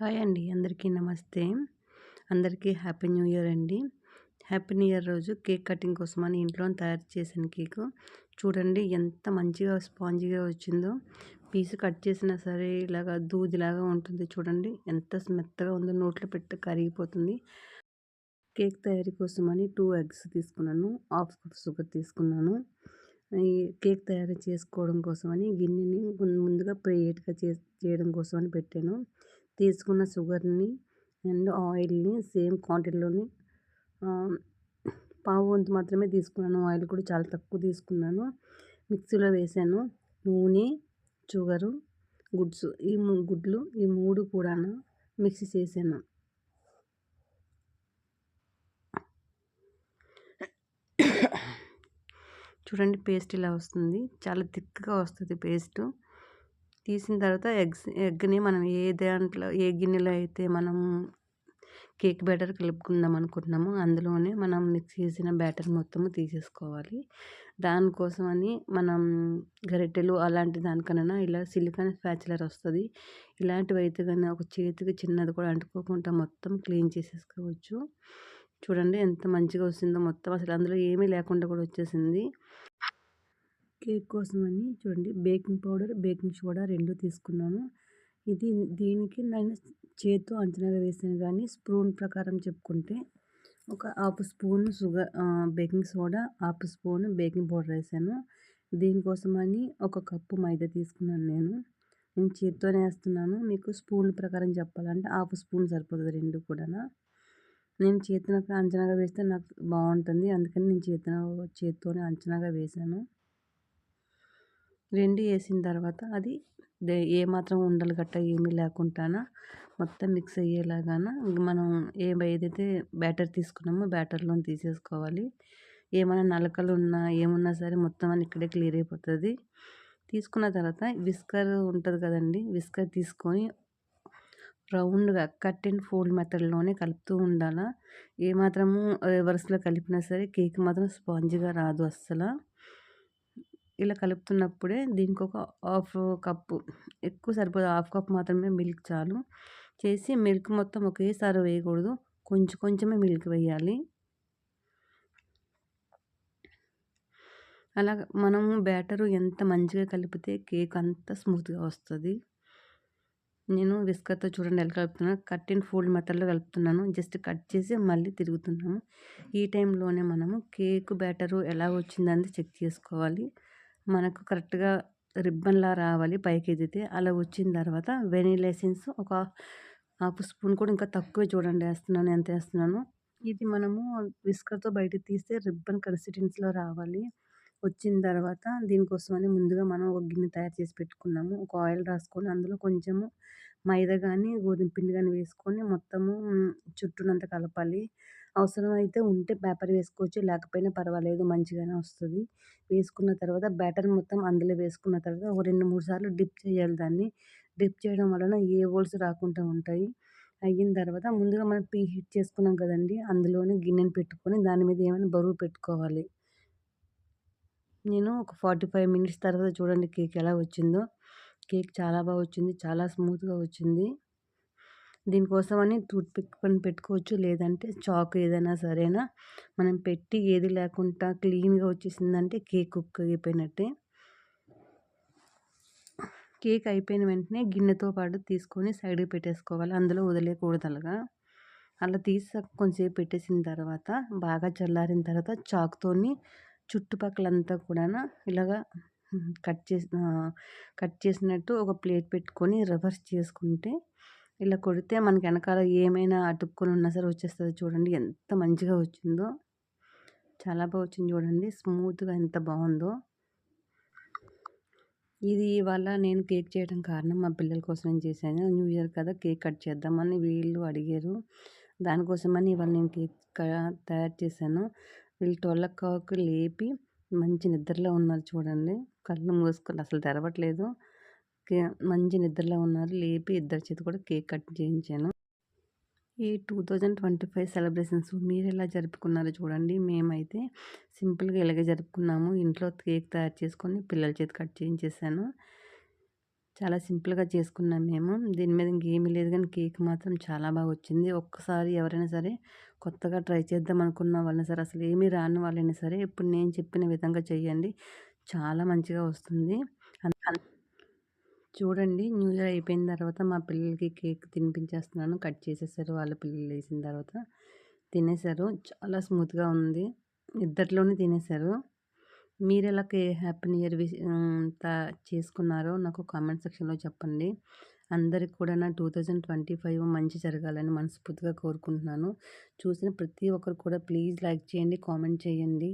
Hi అండి. అందరికీ నమస్తే. అందరికీ హ్యాపీ న్యూ ఇయర్ అండి. హ్యాపీ న్యూ ఇయర్ రోజు కేక్ కటింగ్ కోసం అని ఇంట్లో తయారు చేసిన కేక్. చూడండి ఎంత మంచిగా స్పాంజిగా వచ్చిందో. పీస్ కట్ చేసినా సరే ఇలాగా దూదిలాగా ఉంటుంది చూడండి. ఎంత మెత్తగా ఉందో నోట్లో పెట్టి కరిగిపోతుంది. కేక్ తయారీ కోసం అని టూ ఎగ్స్ తీసుకున్నాను. హాఫ్ కప్ షుగర్ తీసుకున్నాను. ఈ కేక్ తయారు చేసుకోవడం కోసమని గిన్నెని ముందుగా ప్రేయట్గా చే చేయడం కోసం అని పెట్టాను. తీసుకున్న షుగర్ని అండ్ ఆయిల్ని సేమ్ క్వాంటిటీలోని పావు వంతు మాత్రమే తీసుకున్నాను. ఆయిల్ కూడా చాలా తక్కువ తీసుకున్నాను. మిక్సీలో వేసాను. నూనె షుగరు గుడ్స్ ఈ గుడ్లు ఈ మూడు కూడా మిక్సీ చేసాను. చూడండి పేస్ట్ ఇలా వస్తుంది. చాలా థిక్గా వస్తుంది పేస్టు. తీసిన తర్వాత ఎగ్స్ ఎగ్ని మనం ఏ దాంట్లో ఏ గిన్నెలో అయితే మనం కేక్ బ్యాటర్ కలుపుకుందాం అనుకుంటున్నామో అందులోనే మనం మిక్స్ చేసిన బ్యాటర్ మొత్తం తీసేసుకోవాలి. దానికోసం అని మనం గరిటెలు అలాంటి దానికన్నా ఇలా సిలికాన్ ఫ్యాచులర్ వస్తుంది. ఇలాంటివి అయితే కానీ ఒక చేతికి చిన్నది కూడా అంటుకోకుండా మొత్తం క్లీన్ చేసేసుకోవచ్చు. చూడండి ఎంత మంచిగా వస్తుందో మొత్తం అసలు అందులో ఏమీ లేకుండా కూడా వచ్చేసింది. కేక్ కోసం అని చూడండి. బేకింగ్ పౌడర్ బేకింగ్ సోడా రెండు తీసుకున్నాను. ఇది దీనికి నేను చేతితో అంచనాగా వేసాను కానీ స్పూన్ ప్రకారం చెప్పుకుంటే ఒక half spoon sugar baking soda half spoon baking powder వేసాను. దీనికోసమని ఒక కప్పు మైదా తీసుకున్నాను నేను. నేను చేతితోనే వేస్తున్నాను. మీకు స్పూన్ ప్రకారం చెప్పాలంటే హాఫ్ స్పూన్ సరిపోతుంది రెండు కూడా నేను చేతిన అంచనాగా వేస్తే నాకు బాగుంటుంది. అందుకని నేను చేతిన చేతితోనే అంచనాగా వేసాను. రెండు వేసిన తర్వాత అది ఏమాత్రం ఉండలు గట్ట ఏమీ లేకుండా మొత్తం మిక్స్ అయ్యేలాగాన మనం ఏ ఏదైతే బ్యాటర్ తీసుకున్నామో బ్యాటర్లో తీసేసుకోవాలి. ఏమైనా నలకలు ఉన్నా ఏమున్నా సరే మొత్తం అని ఇక్కడే క్లియర్ అయిపోతుంది. తీసుకున్న తర్వాత విస్కర్ ఉంటుంది కదండి విస్కర్ తీసుకొని రౌండ్గా కట్ అండ్ ఫోల్డ్ మెథడ్లోనే కలుపుతూ ఉండాలా. ఏమాత్రము రివర్స్లో కలిపినా సరే కేక్ మాత్రం స్పాంజ్గా రాదు అస్సలు. ఇలా కలుపుతున్నప్పుడే దీనికి ఒక హాఫ్ కప్పు ఎక్కువ సరిపోదు. హాఫ్ కప్ మాత్రమే మిల్క్ చాలు. చేసి మిల్క్ మొత్తం ఒకేసారి వేయకూడదు. కొంచెం కొంచెమే మిల్క్ వేయాలి. అలా మనము బ్యాటరు ఎంత మంచిగా కలిపితే కేక్ అంత స్మూత్గా వస్తుంది. నేను విస్కర్తో చూడండి ఎలా కలుపుతున్నాను కట్ అండ్ ఫోల్డ్ మెథడ్లో కలుపుతున్నాను. జస్ట్ కట్ చేసి మళ్ళీ తిరుగుతున్నాము ఈ టైంలోనే మనము కేక్ బ్యాటరు ఎలా వచ్చిందని చెక్ చేసుకోవాలి. మనకు కరెక్ట్గా రిబ్బన్లా రావాలి పైకి ఎదిగితే అలా వచ్చిన తర్వాత వెనీలా ఎసెన్స్ ఒక హాఫ్ స్పూన్ కూడా ఇంకా తక్కువ చూడండి వేస్తున్నాను ఎంత వేస్తున్నాను. ఇది మనము విస్కర్తో బయటకు తీస్తే రిబ్బన్ కన్సిస్టెన్సీలో రావాలి. వచ్చిన తర్వాత దీనికోసమని ముందుగా మనం ఒక గిన్నె తయారు చేసి పెట్టుకున్నాము. ఒక ఆయిల్ రాసుకొని అందులో కొంచెము మైదా కానీ గోధుమ పిండి కానీ వేసుకొని మొత్తము చుట్టూనంత కలపాలి. అవసరమైతే ఉంటే పేపర్ వేసుకోవచ్చు. లేకపోయినా పర్వాలేదు మంచిగానే వస్తుంది. వేసుకున్న తర్వాత బ్యాటర్ మొత్తం అందులో వేసుకున్న తర్వాత ఒక రెండు మూడు సార్లు డిప్ చేయాలి దాన్ని. డిప్ చేయడం వలన ఏ హోల్స్ రాకుండా ఉంటాయి. అయిన తర్వాత ముందుగా మనం పీ హీట్ చేసుకున్నాం కదండి అందులోనే గిన్నెను పెట్టుకొని దాని మీద ఏమైనా బరువు పెట్టుకోవాలి. నేను ఒక ఫార్టీ ఫైవ్ మినిట్స్ తర్వాత చూడండి కేక్ ఎలా వచ్చిందో. కేక్ చాలా బాగా వచ్చింది చాలా స్మూత్గా వచ్చింది. దీనికోసమని అని పిక్ పని పెట్టుకోవచ్చు. లేదంటే చాక్ ఏదైనా సరేనా. మనం పెట్టి ఏది లేకుండా క్లీన్గా వచ్చేసిందంటే కేక్ కుక్ అయిపోయినట్టే. కేక్ అయిపోయిన వెంటనే గిన్నెతో పాటు తీసుకొని సైడ్కి పెట్టేసుకోవాలి. అందులో వదిలేయకూడదు అలాగా అలా తీసి కొంచెంసేపు పెట్టేసిన తర్వాత బాగా చల్లారిన తర్వాత చాక్తోని చుట్టుపక్కలంతా కూడా ఇలాగా కట్ చేసి కట్ చేసినట్టు ఒక ప్లేట్ పెట్టుకొని రివర్స్ చేసుకుంటే ఇలా కొడితే మనకి వెనకాల ఏమైనా అతుక్కొని ఉన్నా సరే వచ్చేస్తుంది చూడండి. ఎంత మంచిగా వచ్చిందో. చాలా బాగా వచ్చింది చూడండి. స్మూత్గా ఎంత బాగుందో. ఇది ఇవాళ నేను కేక్ చేయడం కారణం మా పిల్లల కోసం నేను చేశాను. న్యూ ఇయర్ కదా కేక్ కట్ చేద్దామని వీళ్ళు అడిగారు. దానికోసమని ఇవాళ నేను కేక్ తయారు చేశాను. వీళ్ళు టొల్లకాకు లేపి మంచి నిద్రలో ఉన్నారు చూడండి. కళ్ళు మూసుకొని అసలు తెరవట్లేదు. మంచి నిద్రలో ఉన్నారు. లేపి ఇద్దరి చేతి కూడా కేక్ కట్ చేయించాను. ఈ two thousand twenty five celebrations మీరు ఎలా జరుపుకున్నారో చూడండి. మేమైతే సింపుల్గా ఇలాగే జరుపుకున్నాము. ఇంట్లో కేక్ తయారు చేసుకొని పిల్లల చేతి కట్ చేయించేసాను చాలా సింపుల్గా చేసుకున్నాం మేము. దీని మీద ఇంకేమీ లేదు కానీ కేక్ మాత్రం చాలా బాగా వచ్చింది. ఒక్కసారి ఎవరైనా సరే కొత్తగా ట్రై చేద్దాం అనుకున్న వాళ్ళని సరే అసలు ఏమీ రాని వాళ్ళైనా సరే ఇప్పుడు నేను చెప్పిన విధంగా చేయండి చాలా మంచిగా వస్తుంది. చూడండి. న్యూ ఇయర్ అయిపోయిన తర్వాత మా పిల్లలకి కేక్ తినిపించేస్తున్నాను. కట్ చేసేసారు వాళ్ళ పిల్లలు వేసిన తర్వాత. తినేశారు చాలా స్మూత్గా ఉంది. ఇద్దరిలోనే తినేశారు మీరు ఎలా కే హ్యాపీ న్యూ ఇయర్ చేసుకున్నారో నాకు కామెంట్ సెక్షన్లో చెప్పండి. అందరికి కూడా నా టూ థౌజండ్ ట్వంటీ ఫైవ్ మంచి జరగాలని మనస్ఫూర్తిగా కోరుకుంటున్నాను. చూసిన ప్రతి ఒక్కరు కూడా ప్లీజ్ లైక్ చేయండి కామెంట్ చేయండి.